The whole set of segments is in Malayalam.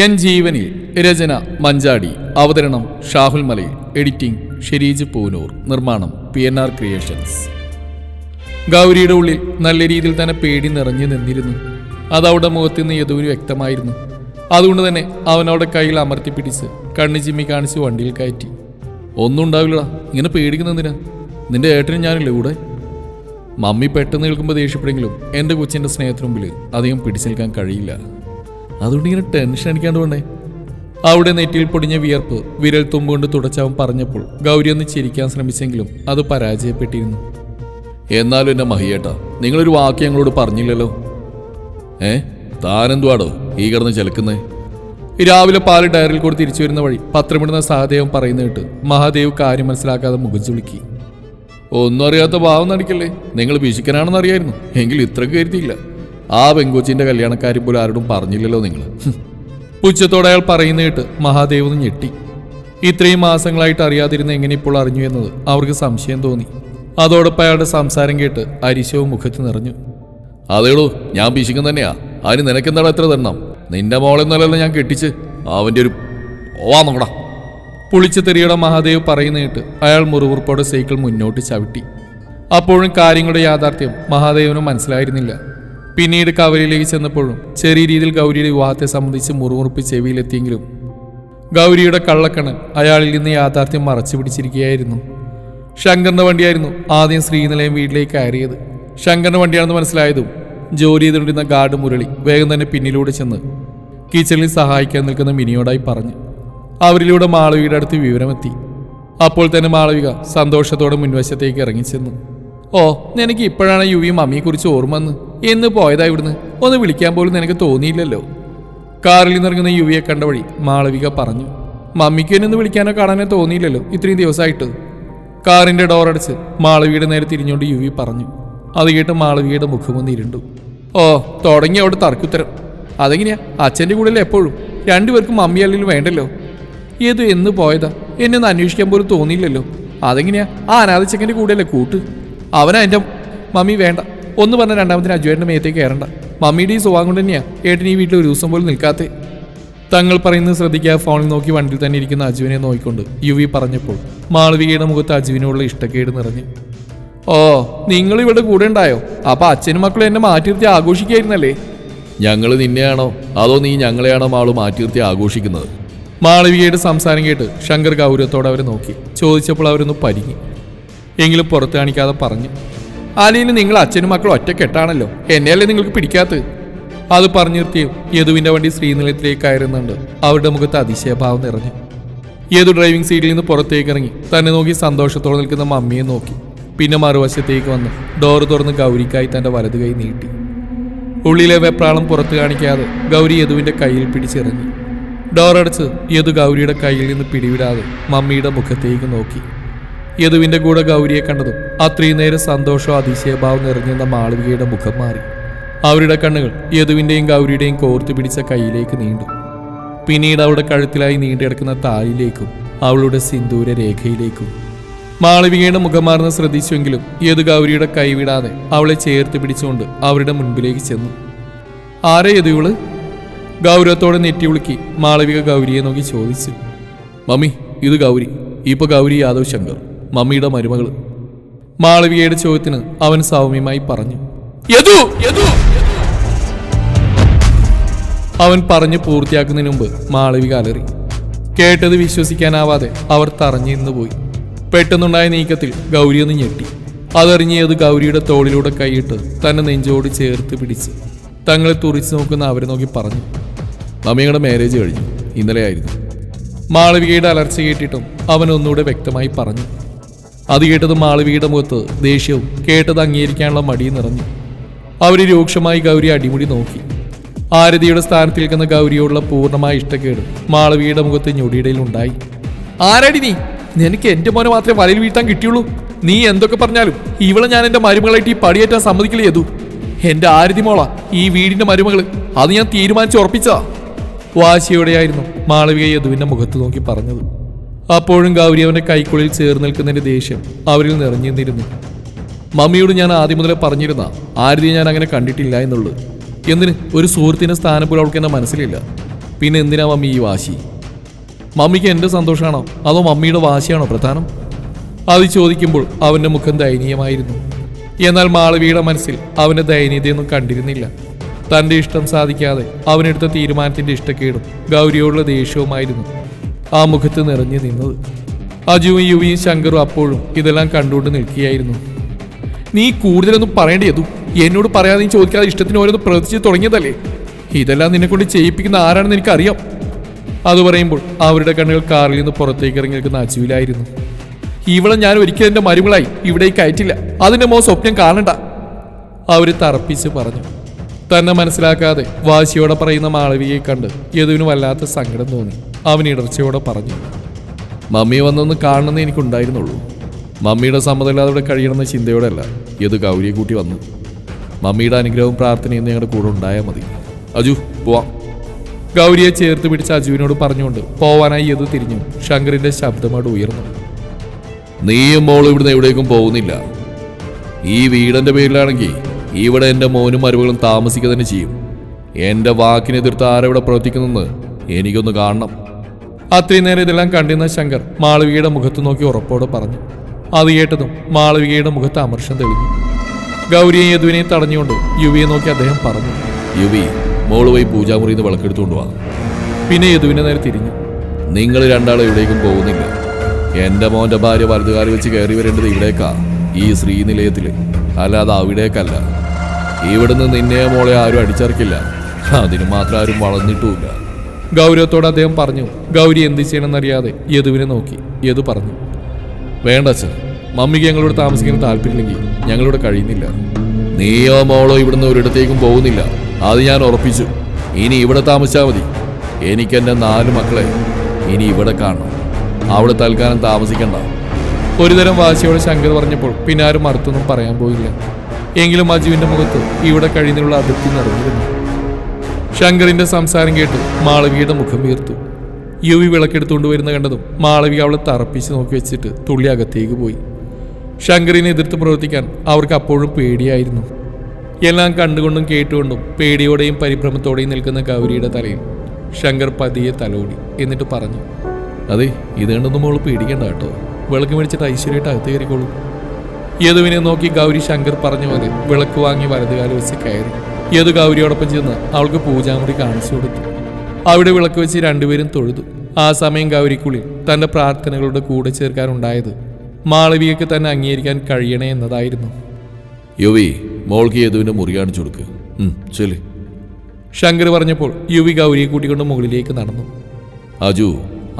എൻ ജീവനിൽ രചന മഞ്ചാടി അവതരണം ഷാഹുൽ മലയിൽ എഡിറ്റിംഗ് ഷെരീജ് പൂനൂർ നിർമ്മാണം പി എൻ ആർ ക്രിയേഷൻസ്. ഗൗരിയുടെ ഉള്ളിൽ നല്ല രീതിയിൽ തന്നെ പേടി നിറഞ്ഞു നിന്നിരുന്നു. അത് അവിടെ മുഖത്ത് നിന്ന് യദുവിന് വ്യക്തമായിരുന്നു. അതുകൊണ്ട് തന്നെ അവനവിടെ കയ്യിൽ അമർത്തി പിടിച്ച് കണ്ണു ചിമ്മി കാണിച്ച് വണ്ടിയിൽ കയറ്റി. ഒന്നും ഉണ്ടാവില്ലടാ ഇങ്ങനെ പേടിക്കുന്നതിനാ നിന്റെ ഏട്ടനും ഞാനില്ലേ കൂടെ? മമ്മി പെട്ടെന്ന് കേൾക്കുമ്പോൾ ദേഷ്യപ്പെടുമെങ്കിലും എന്റെ കൊച്ചിന്റെ സ്നേഹത്തിന് മുമ്പിൽ അധികം പിടിച്ചു നിൽക്കാൻ കഴിയില്ല. അതുകൊണ്ട് ഇങ്ങനെ ടെൻഷൻ അടിക്കാണ്ട് വേണ്ടേ അവിടെ നെറ്റിയിൽ പൊടിഞ്ഞ വിയർപ്പ് വിരൽ തുമ്പുകൊണ്ട് തുടച്ചവൻ പറഞ്ഞപ്പോൾ ഗൗരി ഒന്ന് ചിരിക്കാൻ ശ്രമിച്ചെങ്കിലും അത് പരാജയപ്പെട്ടിരുന്നു. എന്നാലും എന്നെ മഹിയേട്ടാ നിങ്ങളൊരു വാക്ക് ഞങ്ങളോട് പറഞ്ഞില്ലല്ലോ. ഏ? താനെന്തുവാടോ ഈ കിടന്ന് ചെലക്കുന്നേ? രാവിലെ പാൽ ഡയറിൽ കൂടി തിരിച്ചു വരുന്ന വഴി പത്രമിടുന്ന സഹദേവൻ പറയുന്ന കേട്ട് മഹാദേവ് കാര്യം മനസ്സിലാക്കാതെ ചുളുക്കി. ഒന്നും അറിയാത്ത ഭാവം നടിക്കല്ലേ? നിങ്ങൾ പിശുക്കനാണെന്ന് അറിയായിരുന്നു. എങ്കിൽ ഇത്ര കരുതിയില്ല. ആ പെങ്കുച്ചിന്റെ കല്യാണക്കാരി പോലും ആരോടും പറഞ്ഞില്ലല്ലോ നിങ്ങൾ പുച്ഛത്തോടെ അയാൾ പറയുന്ന കേട്ട് മഹാദേവ് ഞെട്ടി. ഇത്രയും മാസങ്ങളായിട്ട് അറിയാതിരുന്ന എങ്ങനെ ഇപ്പോൾ അറിഞ്ഞു എന്നത് അവർക്ക് സംശയം തോന്നി. അതോടൊപ്പം അയാളുടെ സംസാരം കേട്ട് അരിശവും മുഖത്ത് നിറഞ്ഞു. അതേളൂ ഞാൻ ഭീഷിക്കും തന്നെയാ. അതിന് നിനക്കെന്താണ് എത്ര തരണം നിന്റെ മോളെന്നല്ലല്ലോ ഞാൻ കെട്ടിച്ച്. അവന്റെ ഒരു ഓവാ നോക്കടാ. പുളിച്ച തെറിയുടെ മഹാദേവ് പറയുന്ന കേട്ട് അയാൾ മുറിവുറുപ്പോടെ സൈക്കിൾ മുന്നോട്ട് ചവിട്ടി. അപ്പോഴും കാര്യങ്ങളുടെ യാഥാർത്ഥ്യം മഹാദേവന് മനസ്സിലായിരുന്നില്ല. പിന്നീട് കവലയിലേക്ക് ചെന്നപ്പോഴും ചെറിയ രീതിയിൽ ഗൗരിയുടെ വിവാഹത്തെ സംബന്ധിച്ച് മുറുമുറുപ്പ് ചെവിയിലെത്തിയെങ്കിലും ഗൗരിയുടെ കള്ളക്കണൻ അയാളിൽ നിന്ന് യാഥാർത്ഥ്യം മറച്ചു പിടിച്ചിരിക്കുകയായിരുന്നു. ശങ്കറിന്റെ വണ്ടിയായിരുന്നു ആദ്യം ശ്രീനിലയം വീട്ടിലേക്ക് കയറിയത്. ശങ്കറിന്റെ വണ്ടിയാണെന്ന് മനസ്സിലായതും ജോലി ചെയ്തുകൊണ്ടിരുന്ന ഗാർഡ് മുരളി വേഗം തന്നെ പിന്നിലൂടെ ചെന്ന് കിച്ചണിൽ സഹായിക്കാൻ നിൽക്കുന്ന മിനിയോടായി പറഞ്ഞു. അവരിലൂടെ മാളവികയുടെ അടുത്ത് വിവരമെത്തി. അപ്പോൾ തന്നെ മാളവിക സന്തോഷത്തോടെ മുൻവശത്തേക്ക് ഇറങ്ങിച്ചെന്നു. ഓ നിനക്ക് ഇപ്പോഴാണ് യുവി മമ്മിയെക്കുറിച്ച് ഓർമ്മ വന്ന്. എന്ന് പോയതാ ഇവിടുന്ന്. ഒന്ന് വിളിക്കാൻ പോലും നിനക്ക് തോന്നിയില്ലല്ലോ. കാറിൽ നിന്നിറങ്ങുന്ന യുവിയെ കണ്ട വഴി മാളവിക പറഞ്ഞു. മമ്മിക്ക് എന്നെ ഒന്ന് വിളിക്കാനോ കാണാനോ തോന്നിയില്ലല്ലോ ഇത്രയും ദിവസമായിട്ട്. കാറിന്റെ ഡോർ അടച്ച് മാളവിയുടെ നേരെ തിരിഞ്ഞുകൊണ്ട് യുവി പറഞ്ഞു. അത് കേട്ട് മാളവികയുടെ മുഖമൊന്ന് ഇരുണ്ടു. ഓ തുടങ്ങി അവിടെ തർക്കുത്തരം. അതെങ്ങനെയാ? അച്ഛന്റെ കൂടെ എപ്പോഴും? രണ്ടുപേർക്കും മമ്മി വേണ്ടല്ലോ? ഏത് എന്ന് പോയതാ? എന്നെ ഒന്ന് അന്വേഷിക്കാൻ പോലും തോന്നിയില്ലല്ലോ. അതെങ്ങനെയാ? ആ അനാഥച്ചക്കന്റെ കൂടെയല്ലേ കൂട്ട്? അവനാ എന്റെ മമ്മി വേണ്ട. ഒന്ന് പറഞ്ഞ രണ്ടാമത്തിന് അജുവേട്ടന്റെ മേത്തേക്ക് കയറണ്ട. മമ്മിയുടെ ഈ സുഖം കൊണ്ട് തന്നെയാ ഏട്ടൻ ഈ വീട്ടിൽ ഒരു ദിവസം പോലും നിൽക്കാത്തേ. തങ്ങൾ പറയുന്നത് ശ്രദ്ധിക്കുക ഫോണിൽ നോക്കി വണ്ടിയിൽ തന്നെ ഇരിക്കുന്ന അജുവിനെ നോക്കിക്കൊണ്ട് യുവി പറഞ്ഞപ്പോൾ മാളവികയുടെ മുഖത്ത് അജുവിനോടുള്ള ഇഷ്ടക്കേട് നിറഞ്ഞു. ഓ നിങ്ങൾ ഇവിടെ കൂടെ ഉണ്ടായോ? അപ്പൊ അച്ഛനും മക്കളും എന്നെ മാറ്റിർത്തി ആഘോഷിക്കായിരുന്നല്ലേ? ഞങ്ങൾ നിന്നെയാണോ? അതോ നീ ഞങ്ങളെയാണോ മാൾ മാറ്റിർത്തി ആഘോഷിക്കുന്നത്? മാളവികയുടെ സംസാരം കേട്ട് ശങ്കർ ഗൗരവത്തോടെ അവരെ നോക്കി. ചോദിച്ചപ്പോൾ അവരൊന്ന് പരിങ്ങി. എങ്കിലും പുറത്ത് കാണിക്കാതെ പറഞ്ഞു ആലിയിൽ നിങ്ങൾ അച്ഛനും മക്കളും ഒറ്റക്കെട്ടാണല്ലോ എന്നെയല്ലേ നിങ്ങൾക്ക് പിടിക്കാത്തത്? അത് പറഞ്ഞു നിർത്തിയും യദുവിന്റെ വണ്ടി ശ്രീനിലയത്തിലേക്ക് കയറുന്നുണ്ട്. അവരുടെ മുഖത്ത് അതിശയഭാവം നിറഞ്ഞു. യദു ഡ്രൈവിംഗ് സീറ്റിൽ നിന്ന് പുറത്തേക്ക് ഇറങ്ങി. തന്നെ നോക്കി സന്തോഷത്തോടെ നിൽക്കുന്ന മമ്മിയെ നോക്കി. പിന്നെ മറുവശത്തേക്ക് വന്ന് ഡോറ് തുറന്ന് ഗൗരിക്കായി തന്റെ വലതു കൈ നീട്ടി. ഉള്ളിലെ വെപ്രാളം പുറത്ത് കാണിക്കാതെ ഗൗരി യദുവിന്റെ കയ്യിൽ പിടിച്ചിറങ്ങി. ഡോറടച്ച് യദു ഗൗരിയുടെ കയ്യിൽ നിന്ന് പിടിവിടാതെ മമ്മിയുടെ മുഖത്തേക്ക് നോക്കി. യദുവിന്റെ കൂടെ ഗൗരിയെ കണ്ടതും അത്രയും നേരം സന്തോഷവും അതിശയഭാവം നിറഞ്ഞിരുന്ന മാളവികയുടെ മുഖം മാറി. അവരുടെ കണ്ണുകൾ യദുവിന്റെയും ഗൗരിയുടെയും കോർത്തു പിടിച്ച കൈയിലേക്ക് നീണ്ടു. പിന്നീട് അവളുടെ കഴുത്തിലായി നീണ്ടെടുക്കുന്ന താലിലേക്കും അവളുടെ സിന്ദൂര രേഖയിലേക്കും. മാളവികയുടെ മുഖം മാറുന്ന ശ്രദ്ധിച്ചുവെങ്കിലും യദു ഗൗരിയുടെ കൈവിടാതെ അവളെ ചേർത്ത് പിടിച്ചുകൊണ്ട് അവരുടെ മുൻപിലേക്ക് ചെന്നു. ആരെ യദുവിൾ ഗൗരവത്തോടെ നെറ്റി ഉളുക്കി മാളവിക ഗൗരിയെ നോക്കി ചോദിച്ചു. മമ്മി ഇത് ഗൗരി. ഇപ്പൊ ഗൗരി യാദവ് ശങ്കർ. മമ്മിയുടെ മരുമകൾ മാളവികയുടെ ചോദ്യത്തിന് അവൻ സൗമ്യമായി പറഞ്ഞു. യദു യദു അവൻ പറഞ്ഞു പൂർത്തിയാക്കുന്നതിന് മുമ്പ് മാളവിക അലറി. കേട്ടത് വിശ്വസിക്കാനാവാതെ അവർ തറഞ്ഞു നിന്ന് പോയി. പെട്ടെന്നുണ്ടായ നീക്കത്തിൽ ഗൗരി ഒന്ന് ഞെട്ടി. അതറിഞ്ഞത് ഗൗരിയുടെ തോളിലൂടെ കൈയിട്ട് തന്നെ നെഞ്ചോട് ചേർത്ത് പിടിച്ച് തങ്ങളെ തുറിച്ചു നോക്കുന്ന അവരെ നോക്കി പറഞ്ഞു. മമ്മിയുടെ മാരേജ് കഴിഞ്ഞു. ഇന്നലെ ആയിരുന്നു മാളവികയുടെ അലർച്ച കേട്ടിട്ടും അവൻ ഒന്നുകൂടെ വ്യക്തമായി പറഞ്ഞു. അത് കേട്ടത് മാളവിയുടെ മുഖത്ത് ദേഷ്യവും കേട്ടത് അംഗീകരിക്കാനുള്ള മടിയും നിറഞ്ഞു. അവർ രൂക്ഷമായി ഗൗരി അടിമുടി നോക്കി. ആരതിയുടെ സ്ഥാനത്ത് നിൽക്കുന്ന ഗൗരിയോടുള്ള പൂർണമായ ഇഷ്ടക്കേട് മാളവിയുടെ മുഖത്ത് ഞൊടിയിടയിൽ ഉണ്ടായി. ആരടി നീ? നിനക്ക് എന്റെ മോനെ മാത്രമേ വലയിൽ വീഴ്ത്താൻ കിട്ടിയുള്ളൂ. നീ എന്തൊക്കെ പറഞ്ഞാലും ഇവളെ ഞാൻ എന്റെ മരുമകളായിട്ട് ഈ പടിയേറ്റാൻ സമ്മതിക്കില്ല ചെയ്തു എന്റെ ആരതി മോള ഈ വീടിന്റെ മരുമകൾ അത് ഞാൻ തീരുമാനിച്ച് ഉറപ്പിച്ചാ വാശിയോടെയായിരുന്നു മാളവിക യദുവിന്റെ മുഖത്ത് നോക്കി പറഞ്ഞത്. അപ്പോഴും ഗൗരി അവന്റെ കൈക്കുള്ളിൽ ചേർന്ന് നിൽക്കുന്നതിന്റെ ദേഷ്യം അവരിൽ നിറഞ്ഞു നിന്നിരുന്നു മമ്മിയോട് ഞാൻ ആദ്യം മുതലേ പറഞ്ഞിരുന്ന ആരതിയെ ഞാൻ അങ്ങനെ കണ്ടിട്ടില്ല എന്നുള്ളത്. എന്തിന്? ഒരു സുഹൃത്തിന്റെ സ്ഥാനം പോലും അവൾക്ക് എന്നെ മനസ്സിലില്ല. പിന്നെ എന്തിനാ മമ്മി ഈ വാശി? മമ്മിക്ക് എന്റെ സന്തോഷമാണോ അതോ മമ്മിയുടെ വാശിയാണോ പ്രധാനം? അത് ചോദിക്കുമ്പോൾ അവന്റെ മുഖം ദയനീയമായിരുന്നു. എന്നാൽ മാളവിയുടെ മനസ്സിൽ അവന്റെ ദയനീയതയൊന്നും കണ്ടിരുന്നില്ല. തന്റെ ഇഷ്ടം സാധിക്കാതെ അവനെടുത്ത തീരുമാനത്തിന്റെ ഇഷ്ടക്കേടും ഗൗരിയോടുള്ള ദേഷ്യവുമായിരുന്നു. ആ മുഖത്ത് നിറഞ്ഞു നിന്നത്. അജുവും യുവിയും ശങ്കറും അപ്പോഴും ഇതെല്ലാം കണ്ടുകൊണ്ട് നിൽക്കുകയായിരുന്നു. നീ കൂടുതലൊന്നും പറയേണ്ടിയതു എന്നോട് പറയാതെ നീ ചോദിക്കാതെ ഇഷ്ടത്തിന് ഓരോന്ന് പ്രവർത്തിച്ച് തുടങ്ങിയതല്ലേ? ഇതെല്ലാം നിന്നെ കൊണ്ട് ചെയ്യിപ്പിക്കുന്ന ആരാണെന്ന് എനിക്കറിയാം. അത് പറയുമ്പോൾ അവരുടെ കണ്ണുകൾ കാറിൽ നിന്ന് പുറത്തേക്ക് ഇറങ്ങി നിൽക്കുന്ന അജുവിലായിരുന്നു. ഇവളെ ഞാൻ ഒരിക്കലും എന്റെ മരുമകളായി ഇവിടേക്ക് കയറ്റില്ല അതിന്റെ മോ സ്വപ്നം കാണണ്ട. അവർ തറപ്പിച്ച് പറഞ്ഞു. തന്നെ മനസ്സിലാക്കാതെ വാശിയോടെ പറയുന്ന മാളവിയെ കണ്ട് യദുവിന് വല്ലാത്ത സങ്കടം തോന്നി. അവൻ ഇടർച്ചയോടെ പറഞ്ഞു മമ്മി വന്നൊന്ന് കാണണമെന്ന് എനിക്കുണ്ടായിരുന്നുള്ളൂ. മമ്മിയുടെ സമ്മതമില്ലാതെ ഇവിടെ കഴിയണമെന്ന ചിന്തയോടെയല്ല ഇത് ഗൗരിയെ കൂട്ടി വന്നു. മമ്മിയുടെ അനുഗ്രഹവും പ്രാർത്ഥനയും ഞങ്ങളുടെ കൂടെ ഉണ്ടായാൽ മതി. അജു പോവാം. ഗൗരിയെ ചേർത്ത് പിടിച്ച അജുവിനോട് പറഞ്ഞുകൊണ്ട് പോവാനായി യദു തിരിഞ്ഞു. ശങ്കറിന്റെ ശബ്ദമോട് ഉയർന്നു. നീയും മോളും ഇവിടുന്ന് എവിടേക്കും പോകുന്നില്ല. ഈ വീടിന്റെ പേരിലാണെങ്കിൽ ഇവിടെ എന്റെ മോനും മരുമകളും താമസിക്കുക തന്നെ ചെയ്യും. എന്റെ വാക്കിനെതിർത്ത് ആരവിടെ പ്രവർത്തിക്കുന്നെന്ന് എനിക്കൊന്ന് കാണണം. അത്രയും നേരം ഇതെല്ലാം കണ്ടിരുന്ന ശങ്കർ മാളവികയുടെ മുഖത്ത് നോക്കി ഉറപ്പോടെ പറഞ്ഞു. അത് കേട്ടതും മാളവികയുടെ മുഖത്ത് അമർഷം തെളിഞ്ഞു. ഗൗരിയെ യദുവിനെയും തടഞ്ഞുകൊണ്ട് യുവിയെ നോക്കി അദ്ദേഹം പറഞ്ഞു. യുവി മോൾ പോയി പൂജാമുറിയിൽ നിന്ന് വിളക്കെടുത്തുകൊണ്ട് വാ. പിന്നെ യദുവിനെ നേരെ തിരിഞ്ഞു. നിങ്ങൾ രണ്ടാളും എവിടേക്കും പോകുന്നില്ല. എന്റെ മോന്റെ ഭാര്യ വലുതുകാരി വെച്ച് കയറി വരേണ്ടത് ഇവിടേക്കാ ഈ ശ്രീനിലയത്തിൽ. അല്ലാതെ അവിടേക്കല്ല. ഇവിടുന്ന് നിന്നെ മോളെ ആരും അടിച്ചറക്കില്ല. അതിന് മാത്രം ആരും വളർന്നിട്ടുമില്ല ഗൗരവത്തോടെ അദ്ദേഹം പറഞ്ഞു ഗൗരി എന്ത് ചെയ്യണമെന്നറിയാതെ യദുവിനെ നോക്കി യദു പറഞ്ഞു വേണ്ട സർ മമ്മിക്ക് ഞങ്ങളോട് താമസിക്കാൻ താല്പര്യമില്ലെങ്കിൽ ഞങ്ങളോട് കഴിയുന്നില്ല. നീയോ മോളോ ഇവിടുന്ന് ഒരിടത്തേക്കും പോകുന്നില്ല. അത് ഞാൻ ഉറപ്പിച്ചു. ഇനി ഇവിടെ താമസിച്ചാൽ മതി. എനിക്കെന്റെ നാല് മക്കളെ ഇനി ഇവിടെ കാണണം. അവിടെ തൽക്കാലം താമസിക്കണ്ട. ഒരുതരം വാശിയോടെ ശങ്കർ പറഞ്ഞപ്പോൾ പിന്നെ ആരും മറുത്തൊന്നും പറയാൻ പോയില്ല. എങ്കിലും അജുവിന്റെ മുഖത്ത് ഇവിടെ കഴിയുന്നുള്ള അതിർത്തി നിറഞ്ഞിരുന്നു. ശങ്കറിന്റെ സംസാരം കേട്ട് മാളവിയുടെ മുഖം വീർത്തു യുവി വിളക്കെടുത്തുകൊണ്ട് വരുന്ന കണ്ടതും മാളവിക അവളെ തറപ്പിച്ച് നോക്കി വെച്ചിട്ട് തുള്ളി അകത്തേക്ക് പോയി. ശങ്കറിനെ എതിർത്ത് പ്രവർത്തിക്കാൻ അവർക്ക് അപ്പോഴും പേടിയായിരുന്നു. എല്ലാം കണ്ടുകൊണ്ടും കേട്ടുകൊണ്ടും പേടിയോടെയും പരിഭ്രമത്തോടെയും നിൽക്കുന്ന ഗൗരിയുടെ തലയിൽ ശങ്കർ പതിയെ തലോടി എന്നിട്ട് പറഞ്ഞു അതെ ഇത് കണ്ടൊന്നും മോൾ പേടിക്കേണ്ട കേട്ടോ. വിളക്ക് മേടിച്ചിട്ട് ഐശ്വര്യമായിട്ട് അകത്ത് കയറിക്കോളൂ. യദുവിനെ നോക്കി ഗൗരി ശങ്കർ പറഞ്ഞ പോലെ വിളക്ക് വാങ്ങി വലതുകാലം വെച്ച് കയറി. യദു ഗൗരിയോടൊപ്പം ചെന്ന് അവൾക്ക് പൂജാമുറി കാണിച്ചു കൊടുത്തു. അവിടെ വിളക്ക് വെച്ച് രണ്ടുപേരും തൊഴുതു. ആ സമയം ഗൗരിക്കുള്ളിൽ തന്റെ പ്രാർത്ഥനകളുടെ കൂടെ ചേർക്കാനുണ്ടായത് മാളവികയ്ക്ക് തന്നെ അംഗീകരിക്കാൻ കഴിയണേ എന്നതായിരുന്നു. യുവി മോൾക്ക് യദുവിന്റെ മുറി കാണിച്ചു കൊടുക്ക്. ശങ്കർ പറഞ്ഞപ്പോൾ യുവി ഗൗരിയെ കൂട്ടിക്കൊണ്ട് മുകളിലേക്ക് നടന്നു. അജു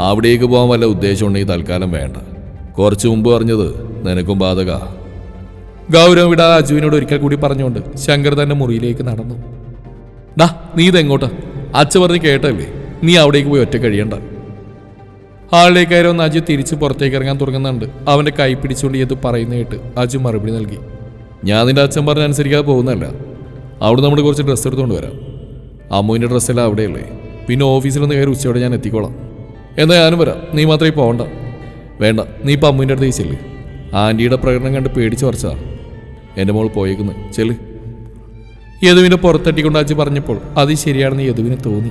അവിടേക്ക് പോകാൻ വല്ല ഉദ്ദേശമുണ്ടെങ്കിൽ തൽക്കാലം വേണ്ട. കുറച്ചു മുമ്പ് പറഞ്ഞത് നിനക്കും ബാധക. ഗൗരവം വിടാതെ അജുവിനോട് ഒരിക്കൽ കൂടി പറഞ്ഞുകൊണ്ട് ശങ്കർ തന്റെ മുറിയിലേക്ക് നടന്നു. ഡാ നീ ഇതെങ്ങോട്ടാ അച്ഛ പറഞ്ഞ് കേട്ടല്ലേ? നീ അവിടേക്ക് പോയി ഒറ്റ കഴിയണ്ട. ഹാളിലേക്കായിരുന്നു അജു തിരിച്ച് പുറത്തേക്ക് ഇറങ്ങാൻ തുടങ്ങുന്നുണ്ട്. അവന്റെ കൈ പിടിച്ചുകൊണ്ട് ഇത് പറയുന്ന കേട്ട് അജു മറുപടി നൽകി. ഞാൻ നിന്റെ അച്ഛൻ പറഞ്ഞ അനുസരിക്കാതെ പോകുന്നതല്ല. അവിടെ നമ്മൾ കുറച്ച് ഡ്രസ്സ് എടുത്തുകൊണ്ട് വരാം. അമ്മുവിന്റെ ഡ്രസ്സെല്ലാം അവിടെയല്ലേ. പിന്നെ ഓഫീസിൽ നിന്ന് കയറി ഉച്ചയോടെ ഞാൻ എത്തിക്കോളാം. എന്നാൽ ഞാനും വരാം. നീ മാത്രമേ പോകണ്ട വേണ്ട. നീ ഇപ്പം അമ്മുവിന്റെ അടുത്ത് ചെല്ല് ആന്റിയുടെ പ്രകടനം കണ്ട് പേടിച്ച് പറിച്ചതാ. എന്റെ മോൾ പോയേക്കുന്നു. ചെല്ല്. യദുവിന്റെ പുറത്തട്ടിക്കൊണ്ട് അച്ഛൻ പറഞ്ഞപ്പോൾ അത് ശരിയാണെന്ന് യദുവിന് തോന്നി.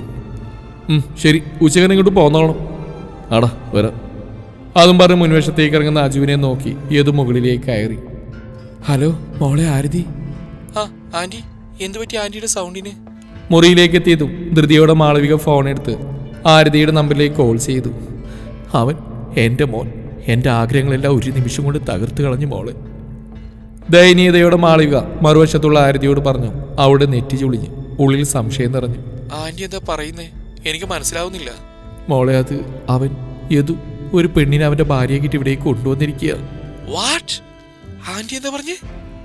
ഉം, ശരി. ഉച്ചകൻ ഇങ്ങോട്ട് പോന്നോളാം ആടാ വരാം. അതും പറഞ്ഞ് മുൻവശത്തേക്ക് ഇറങ്ങുന്ന അജുവിനെ നോക്കി യദു മുകളിലേക്ക് കയറി. ഹലോ മോളെ ആരതി? ആ ആന്റി. എന്തു പറ്റി ആന്റിയുടെ സൗണ്ടിന്? മുറിയിലേക്ക് എത്തിയതും ധൃതിയോടെ മാളവിക ഫോൺ എടുത്ത് ആരതിയുടെ നമ്പറിലേക്ക് കോൾ ചെയ്തു. അവൻ എന്റെ മോൻ എന്റെ ആഗ്രഹങ്ങളെല്ലാം ഒരു നിമിഷം കൊണ്ട് തകർത്ത് കളഞ്ഞു മോളെ. ദയനീയതയോടെ മാളിക മറുവശത്തുള്ള ആരതിയോട് പറഞ്ഞു അവിടെ നെറ്റി ചുളിഞ്ഞു ഉള്ളിൽ സംശയം നിറഞ്ഞു. ആന്റി എന്താ പറയുന്നേ? എനിക്ക് മനസ്സിലാവുന്നില്ല. മോളെ അത് അവൻ യദു ഒരു പെണ്ണിനെ അവന്റെ ഭാര്യയെ കിട്ടി ഇവിടേക്ക് കൊണ്ടുവന്നിരിക്കുക വാട്ട് ആന്റി എന്താ പറഞ്ഞേ?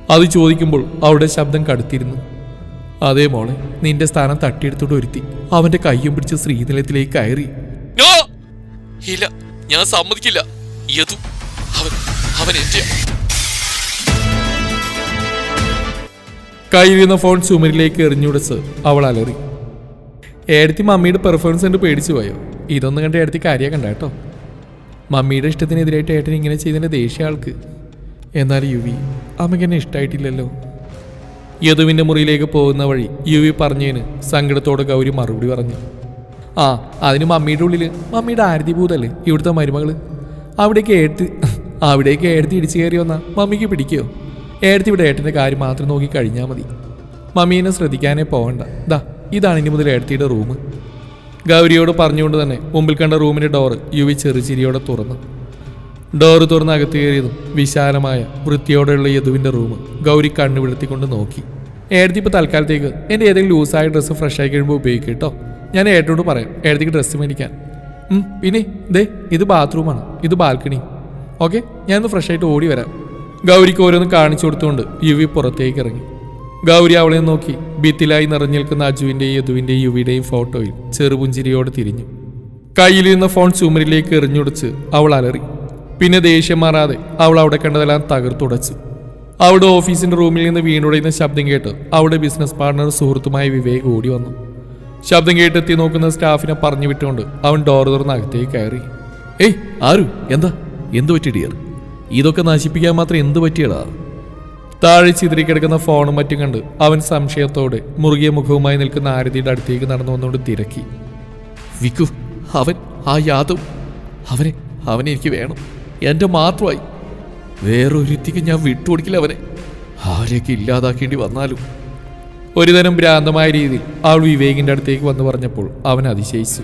അത് ചോദിക്കുമ്പോൾ അവളുടെ ശബ്ദം കടുത്തിരുന്നു. അതേ മോളെ നിന്റെ സ്ഥാനം തട്ടിയെടുത്തോട്ട് ഒരുത്തി. അവന്റെ കയ്യും പിടിച്ച് ശ്രീനിലയത്തിലേക്ക് കയറി. ഇല്ല ഞാൻ സമ്മതിക്കില്ല. യദു അവൻ അവൻ എന്റെ കയ്യിലിരുന്ന ഫോൺ ചുമരിലേക്ക് എറിഞ്ഞുടച്ച് അവൾ അലറി. ഏടത്തി മമ്മിയുടെ പെർഫോമൻസ് കണ്ട് പേടിച്ചു പോയോ? ഇതൊന്നും കണ്ട് ഏടത്തി കണ്ട കേട്ടോ. മമ്മിയുടെ ഇഷ്ടത്തിനെതിരായിട്ട് ഏട്ടൻ ഇങ്ങനെ ചെയ്തതിന്റെ ദേഷ്യ ആൾക്ക്. എന്നാൽ യുവി അമ്മയ്ക്ക് എന്നെ ഇഷ്ടമായിട്ടില്ലല്ലോ യദുവിന്റെ മുറിയിലേക്ക് പോകുന്ന വഴി യുവി പറഞ്ഞതിന് സങ്കടത്തോടെ ഗൗരി മറുപടി പറഞ്ഞു. ആ അതിന് മമ്മിയുടെ ഉള്ളിൽ മമ്മിയുടെ ആരതി ഭൂതല്ലേ ഇവിടുത്തെ മരുമകൾ അവിടേക്ക് ഏട്ട് അവിടേക്ക് ഏടത്തി ഇടിച്ചു കയറി വന്നാൽ മമ്മിക്ക് പിടിക്കോ? ഏടത്തി ഇവിടെ ഏട്ടന്റെ കാര്യം മാത്രം നോക്കി കഴിഞ്ഞാൽ മതി. മമ്മീനെ ശ്രദ്ധിക്കാനേ പോകണ്ട ദാ ഇതാണ് ഇനി മുതൽ ഏടത്തിയുടെ റൂം ഗൗരിയോട് പറഞ്ഞുകൊണ്ട് തന്നെ മുമ്പിൽ കണ്ട റൂമിന്റെ ഡോറ് യുവി ചെറുചിരിയോടെ തുറന്നു. ഡോറ് തുറന്ന് അകത്ത് കയറിയതും വിശാലമായ വൃത്തിയോടെയുള്ള യദുവിന്റെ റൂം ഗൗരി കണ്ണു വിളത്തിക്കൊണ്ട് നോക്കി. ഏടത്തി ഇപ്പോൾ തൽക്കാലത്തേക്ക് എന്റെ ഏതെങ്കിലും ലൂസായ ഡ്രസ്സ് ഫ്രഷ് ആയി കഴിയുമ്പോൾ ഉപയോഗിക്കുക കേട്ടോ. ഞാൻ ഏട്ടനോട് പറയാം ഏടത്തിക്ക് ഡ്രസ്സ് മേടിക്കാൻ. പിന്നെ ദേ ഇത് ബാത്റൂമാണ് ഇത് ബാൽക്കണി. ഓക്കെ ഞാനൊന്ന് ഫ്രഷ് ആയിട്ട് ഓടി വരാം. ഗൗരിക്ക് ഓരോന്ന് കാണിച്ചു കൊടുത്തുകൊണ്ട് യുവി പുറത്തേക്ക് ഇറങ്ങി. ഗൗരി അവളെ നോക്കി ഭിത്തിലായി നിറഞ്ഞു നിൽക്കുന്ന അജുവിന്റെയും യദുവിന്റെയും യുവിയുടെയും ഫോട്ടോയിൽ ചെറുപുഞ്ചിരിയോട് തിരിഞ്ഞു. കയ്യിലിരുന്ന ഫോൺ ചുമരിലേക്ക് എറിഞ്ഞുടച്ച് അവൾ അലറി. പിന്നെ ദേഷ്യം മാറാതെ അവൾ അവിടെ കണ്ടതെല്ലാം തകർത്തുടച്ചു അവിടെ ഓഫീസിന്റെ റൂമിൽ നിന്ന് വീണുടയുന്ന ശബ്ദം കേട്ട് അവിടെ ബിസിനസ് പാർട്ണർ സുഹൃത്തുമായ വിവേക് ഓടി വന്നു. ശബ്ദം കേട്ടെത്തി നോക്കുന്ന സ്റ്റാഫിനെ പറഞ്ഞു വിട്ടുകൊണ്ട് അവൻ ഡോർ തുറന്ന് അകത്തേക്ക് കയറി. ഏയ് ആരു? എന്താ? എന്ത് പറ്റി ഡിയർ? ഇതൊക്കെ നശിപ്പിക്കാൻ മാത്രം എന്ത് പറ്റിയടാ? താഴെ ചിതറിക്കിടക്കുന്ന ഫോണും മറ്റും കണ്ട് അവൻ സംശയത്തോടെ മുറുകിയ മുഖവുമായി നിൽക്കുന്ന ആരതിയുടെ അടുത്തേക്ക് നടന്നു വന്നുകൊണ്ട് തിരക്കി. വിക്കു അവൻ ആ യാദവ്. അവനെ അവനെ എനിക്ക് വേണം. എന്റെ മാത്രമായി. വേറൊരുത്തിക്ക് ഞാൻ വിട്ടുകൊടുക്കില്ല അവനെ. ആരെയൊക്കെ ഇല്ലാതാക്കേണ്ടി വന്നാലും. ഒരുതരം ഭ്രാന്തമായ രീതിയിൽ അവൾ വിവേകിന്റെ അടുത്തേക്ക് വന്ന് പറഞ്ഞപ്പോൾ അവൻ അതിശയിച്ചു.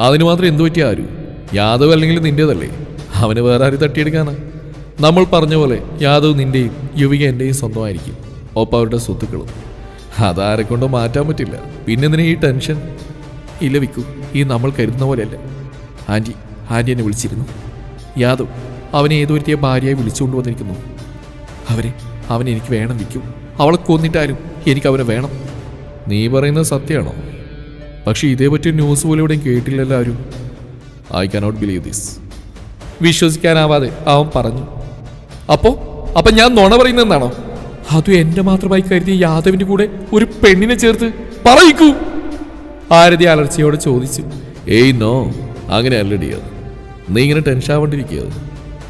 അതിന് മാത്രം എന്തു പറ്റിയ ആരു? യാദവ് അല്ലെങ്കിൽ നിന്റേതല്ലേ? അവന് വേറെ ആരും തട്ടിയെടുക്കാനാ. നമ്മൾ പറഞ്ഞ പോലെ യാദവ് നിന്റെയും യുവിക എന്റെയും സ്വന്തമായിരിക്കും. ഒപ്പം അവരുടെ സ്വത്തുക്കളും. അതാരെ കൊണ്ട് മാറ്റാൻ പറ്റില്ല. പിന്നെ നിന ഈ ടെൻഷൻ? ഇല്ല വിക്കു ഈ നമ്മൾ കരുതുന്ന പോലെയല്ല. ആന്റി ആന്റി എന്നെ വിളിച്ചിരുന്നു. യാദവ് അവനെ ഏതൊരുത്തിയ ഭാര്യയായി വിളിച്ചുകൊണ്ട് വന്നിരിക്കുന്നു. അവരെ അവൻ എനിക്ക് വേണം വിൽക്കും അവളെ കൊന്നിട്ടാലും എനിക്ക് അവനെ വേണം. നീ പറയുന്നത് സത്യമാണോ? പക്ഷേ ഇതേപറ്റി ന്യൂസ് പോലും ഇവിടെയും കേട്ടില്ലല്ലോ ആരും ഐ കനോട്ട് ബിലീവ് ദിസ് വിശ്വസിക്കാനാവാതെ അവൻ പറഞ്ഞു അപ്പോ അപ്പൊ ഞാൻ നുണ പറയുന്നതെന്നാണോ അതും എന്റെ മാത്രമായി കരുതിയ യാദവിന്റെ കൂടെ ഒരു പെണ്ണിനെ ചേർത്ത് പറയിക്കൂ. ആരതി അലർച്ചയോടെ ചോദിച്ചു ഏയ് നോ അങ്ങനെ അല്ലടിയോ നീ ഇങ്ങനെ ടെൻഷൻ ആവേണ്ടിരിക്കുക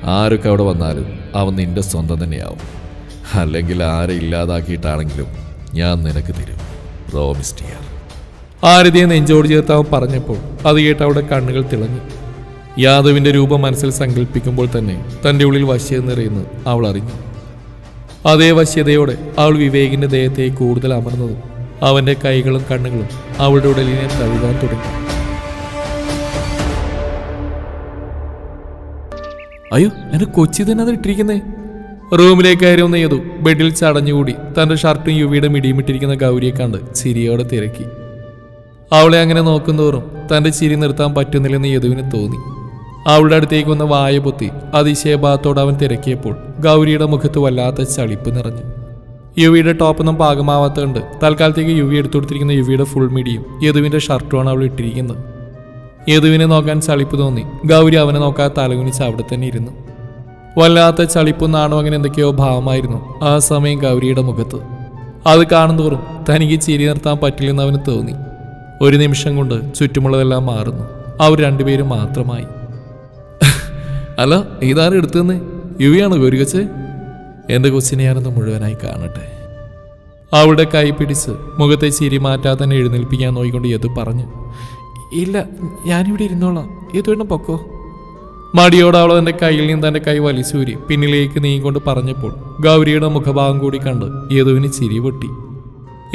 ആരൊക്കെ അവിടെ വന്നാലും അവൻ നിന്റെ സ്വന്തം തന്നെയാവും. അല്ലെങ്കിൽ ആരെ ഇല്ലാതാക്കിയിട്ടാണെങ്കിലും ഞാൻ നിനക്ക് തരും. പ്രോമിസ് ആരതിയെ നെഞ്ചോട് ചേർത്ത് അവൻ പറഞ്ഞപ്പോൾ അത് കേട്ട് അവിടെ കണ്ണുകൾ തിളങ്ങി. യാദവിന്റെ രൂപം മനസ്സിൽ സങ്കല്പിക്കുമ്പോൾ തന്നെ തന്റെ ഉള്ളിൽ വശ്യത നിറയുന്നു. അവൾ അറിഞ്ഞു. അതേ വശ്യതയോടെ അവൾ വിവേകിന്റെ ദേഹത്തെ കൂടുതൽ അമർന്നതും അവന്റെ കൈകളും കണ്ണുകളും അവളുടെ ഉടലിനെ തഴുകാൻ തുടങ്ങി. അയ്യോ എന്റെ കൊച്ചി തന്നെ അത് ഇട്ടിരിക്കുന്നേ. റൂമിലേക്ക് കയറി വന്ന ഏതു ബെഡിൽ ചടഞ്ഞുകൂടി തന്റെ ഷർട്ടും യുവിയുടെ മിടിയുമിട്ടിരിക്കുന്ന ഗൗരിയെ കണ്ട് ചിരിയോടെ തിരക്കി. അവളെ അങ്ങനെ നോക്കുന്തോറും തന്റെ ചിരി നിർത്താൻ പറ്റുന്നില്ലെന്ന് യദുവിന് തോന്നി. അവളുടെ അടുത്തേക്ക് വന്ന വായ പൊത്തി അതിശയഭാഗത്തോട് അവൻ തിരക്കിയപ്പോൾ ഗൗരിയുടെ മുഖത്ത് വല്ലാത്ത ചളിപ്പ് നിറഞ്ഞു. യുവിയുടെ ടോപ്പൊന്നും പാകമാവാത്തതുകൊണ്ട് തൽക്കാലത്തേക്ക് യുവി എടുത്തു കൊടുത്തിരിക്കുന്ന യുവിയുടെ ഫുൾ മീഡിയം യദുവിന്റെ ഷർട്ടുമാണ് അവൾ ഇട്ടിരിക്കുന്നത്. യദുവിനെ നോക്കാൻ ചളിപ്പ് തോന്നി. ഗൗരി അവനെ നോക്കാതെ തലകുനിച്ച് അവിടെ തന്നെ ഇരുന്നു. വല്ലാത്ത ചളിപ്പും നാണോ അങ്ങനെ എന്തൊക്കെയോ ഭാവമായിരുന്നു ആ സമയം ഗൗരിയുടെ മുഖത്ത്. അത് കാണുന്തോറും തനിക്ക് ചിരി നിർത്താൻ പറ്റില്ലെന്ന് അവന് തോന്നി. ഒരു നിമിഷം കൊണ്ട് ചുറ്റുമുള്ളതെല്ലാം മാറുന്നു. അവർ രണ്ടുപേരും മാത്രമായി. അല്ല ഇതാരും എടുത്തുതന്നെ? യുവിയാണ് ഗൗരി കൊച്ചേ എന്റെ കൊച്ചിനെ ഞാനൊന്ന് മുഴുവനായി കാണട്ടെ. അവളുടെ കൈ പിടിച്ച് മുഖത്തെ ചിരി മാറ്റാതെ തന്നെ എഴുന്നേൽപ്പിക്കാൻ നോക്കിക്കൊണ്ട് യതു പറഞ്ഞു ഇല്ല ഞാനിവിടെ ഇരുന്നോളാം. ഏതുവേണം പൊക്കോ? മടിയോടെ അവൾ തന്റെ കയ്യിൽ നിന്ന് തന്റെ കൈ വലിച്ചൂരി പിന്നിലേക്ക് നീങ്ങിക്കൊണ്ട് പറഞ്ഞപ്പോൾ ഗൗരിയുടെ മുഖഭാഗം കൂടി കണ്ട് യദുവിന് ചിരി പൊട്ടി.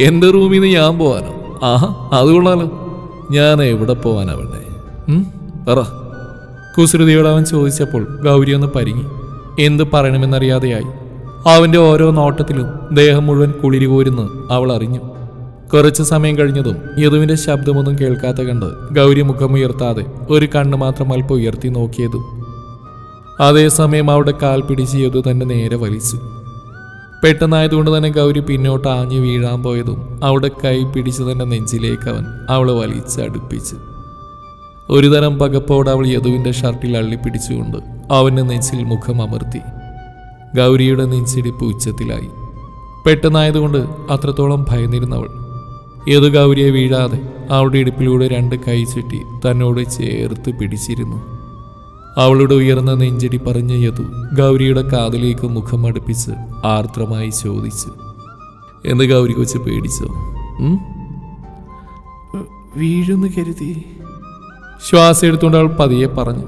എന്റെ റൂമിൽ നിന്ന് ഞാൻ പോവാനോ? ആഹാ അതുകൊള്ളാലോ ഞാൻ എവിടെ പോവാനാ വേണ്ടേ ഉം, പറ. കുസൃതിയോട് അവൻ ചോദിച്ചപ്പോൾ ഗൗരി ഒന്ന് പരിങ്ങി. എന്ത് പറയണമെന്നറിയാതെയായി. അവന്റെ ഓരോ നോട്ടത്തിലും ദേഹം മുഴുവൻ കുളിരി പോരുന്ന് അവൾ അറിഞ്ഞു. കുറച്ചു സമയം കഴിഞ്ഞതും യദുവിന്റെ ശബ്ദമൊന്നും കേൾക്കാത്ത കണ്ട് ഗൗരി മുഖമുയർത്താതെ ഒരു കണ്ണ് മാത്രം അല്പം ഉയർത്തി നോക്കിയതും. അതേസമയം അവിടെ കാൽ പിടിച്ച് യദു തന്നെ നേരെ വലിച്ചു. പെട്ടെന്നായതുകൊണ്ട് തന്നെ ഗൗരി പിന്നോട്ട് ആഞ്ഞു വീഴാൻ പോയതും അവിടെ കൈ പിടിച്ച് തന്നെ നെഞ്ചിലേക്ക് അവൻ അവളെ വലിച്ചടുപ്പിച്ചു. ഒരുതരം പകപ്പോടെ അവൾ യദുവിന്റെ ഷർട്ടിൽ അള്ളിപ്പിടിച്ചുകൊണ്ട് അവന്റെ നെഞ്ചിൽ മുഖം അമർത്തി. ഗൗരിയുടെ നെഞ്ചിടിപ്പ് ഉച്ചത്തിലായി. പെട്ടെന്നായതുകൊണ്ട് അത്രത്തോളം ഭയന്നിരുന്നവൾ. യദു ഗൗരിയെ വീഴാതെ അവളുടെ ഇടുപ്പിലൂടെ രണ്ട് കൈ ചുറ്റി തന്നോട് ചേർത്ത് പിടിച്ചിരുന്നു. അവളുടെ ഉയർന്ന നെഞ്ചിടി പറഞ്ഞ യദു ഗൗരിയുടെ കാതിലേക്ക് മുഖം അടുപ്പിച്ച് ആർദ്രമായി ചോദിച്ചു. എന്ന് ഗൗരി കൊച്ച് പേടിച്ചോ? വീഴുന്നു കരുതി. ശ്വാസം എടുത്തുകൊണ്ട് അവൾ പതിയെ പറഞ്ഞു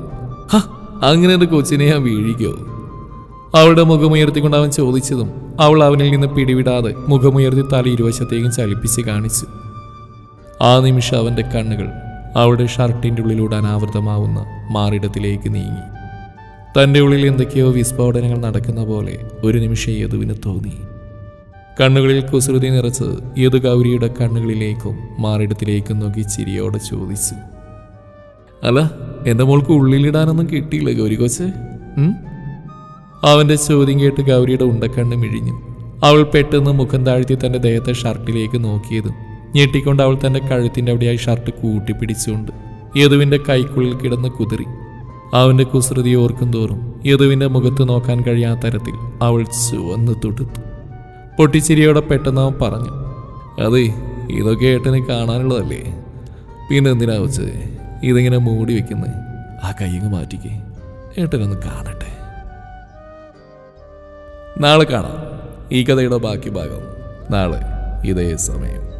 "ഹ, അങ്ങനെ എന്റെ കൊച്ചിനെ ഞാൻ വീഴിക്കോ? അവളുടെ മുഖമുയർത്തിക്കൊണ്ട് അവൻ ചോദിച്ചതും അവൾ അവനിൽ നിന്ന് പിടിവിടാതെ മുഖമുയർത്തി തല ഇരുവശത്തേക്കും ചലിപ്പിച്ച് കാണിച്ചു. ആ നിമിഷം അവന്റെ കണ്ണുകൾ അവളുടെ ഷർട്ടിന്റെ ഉള്ളിലൂടെ അനാവൃതമാവുന്ന മാറിടത്തിലേക്ക് നീങ്ങി. തന്റെ ഉള്ളിൽ എന്തൊക്കെയോ വിസ്ഫോടനങ്ങൾ നടക്കുന്ന പോലെ ഒരു നിമിഷം യദുവിന് തോന്നി. കണ്ണുകളിൽ കുസൃതി നിറച്ച് യദു ഗൗരിയുടെ കണ്ണുകളിലേക്കും മാറിടത്തിലേക്കും നോക്കി ചിരിയോടെ ചോദിച്ചു. അല്ല എന്റെ മോൾക്ക് ഉള്ളിലിടാനൊന്നും കിട്ടിയില്ല ഗൗരി കോച്ച്? അവന്റെ ചോദ്യം കേട്ട് ഗൗരിയുടെ ഉണ്ടക്കണ്ണ് മിഴിഞ്ഞു. അവൾ പെട്ടെന്ന് മുഖം താഴ്ത്തി തന്റെ ദേഹത്തെ ഷർട്ടിലേക്ക് നോക്കിയതും ഞെട്ടിക്കൊണ്ട് അവൾ തന്റെ കഴുത്തിന്റെ അവിടെയായി ഷർട്ട് കൂട്ടിപ്പിടിച്ചുകൊണ്ട് യദുവിന്റെ കൈക്കുള്ളിൽ കിടന്ന് കുതിറി അവന്റെ കുസൃതി ഓർക്കും തോറും യദുവിന്റെ മുഖത്ത് നോക്കാൻ കഴിയാത്ത തരത്തിൽ അവൾ ചുവന്ന് തുടുത്തു. പൊട്ടിച്ചിരിയോടെ പെട്ടെന്ന് അവൻ പറഞ്ഞു അതെ ഇതൊക്കെ ഏട്ടന് കാണാനുള്ളതല്ലേ? പിന്നെ എന്തിനാ വെച്ച് ഇതിങ്ങനെ മൂടി വെക്കുന്നത് ആ കയ്യങ്ങ് മാറ്റിക്കേ. ഏട്ടനൊന്ന് കാണട്ടെ. നാളെ കാണാം. ഈ കഥയുടെ ബാക്കി ഭാഗം നാളെ ഇതേ സമയം.